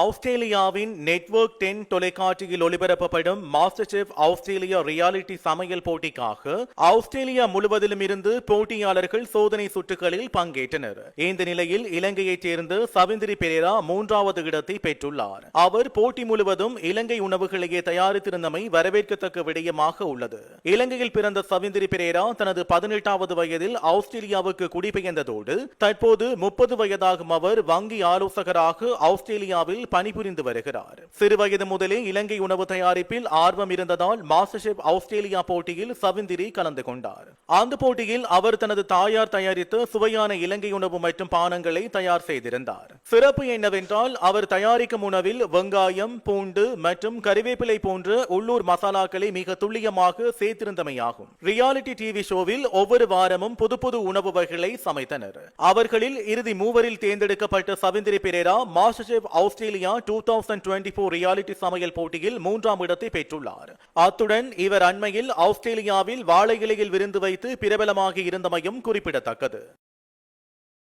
ஆஸ்திரேலியாவின் network ten தொலைக்காட்சியில் ஒளிபரப்பப்படும் மாஸ்டர் செஃப் ஆஸ்திரேலியா ரியாலிட்டி சமையல் போட்டிக்காக ஆஸ்திரேலியா முழுவதிலும் இருந்து போட்டியாளர்கள் சோதனை சுற்றுகளில் பங்கேற்றனர். இந்த நிலையில் இலங்கையைச் சேர்ந்த சவிந்திரி பெரேரா மூன்றாவது இடத்தை பெற்றுள்ளார். அவர் போட்டி முழுவதும் இலங்கை உணவுகளையே தயாரித்திருந்தமை வரவேற்கத்தக்க விடயமாக உள்ளது. இலங்கையில் பிறந்த சவிந்திரி பெரேரா தனது பதினெட்டாவது வயதில் ஆஸ்திரேலியாவுக்கு குடிபெயர்ந்ததோடு தற்போது முப்பது வயதாகும் அவர் வங்கி ஆலோசகராக ஆஸ்திரேலியாவில் பணிபுரிந்து வருகிறார். சிறுவயது முதலே இலங்கை உணவு தயாரிப்பில் ஆர்வம் இருந்ததால் மாஸ்டர் ஆஸ்திரேலியா போட்டியில் சவிந்திரி கலந்து கொண்டார். அந்த போட்டியில் அவர் தனது தாயார் தயாரித்து சுவையான இலங்கை உணவு மற்றும் பானங்களை தயார் செய்திருந்தார். சிறப்பு என்னவென்றால் அவர் தயாரிக்கும் உணவில் வெங்காயம் பூண்டு மற்றும் கறிவேப்பிலை போன்ற உள்ளூர் மசாலாக்களை மிக துல்லியமாக சேர்த்திருந்தமையாகும். ரியாலிட்டி டிவி ஷோவில் ஒவ்வொரு வாரமும் புது புது உணவு வகைகளை சமைத்தனர். அவர்களில் இறுதி மூவரில் தேர்ந்தெடுக்கப்பட்ட Savindri Perera MasterChef Australia two thousand twenty four reality சமையல் போட்டியில் மூன்றாம் இடத்தை பெற்றுள்ளார். அத்துடன் இவர் அண்மையில் ஆஸ்திரேலியாவில் வாழை இலையில் விருந்து வைத்து பிரபலமாகி இருந்தமையும் குறிப்பிடத்தக்கது.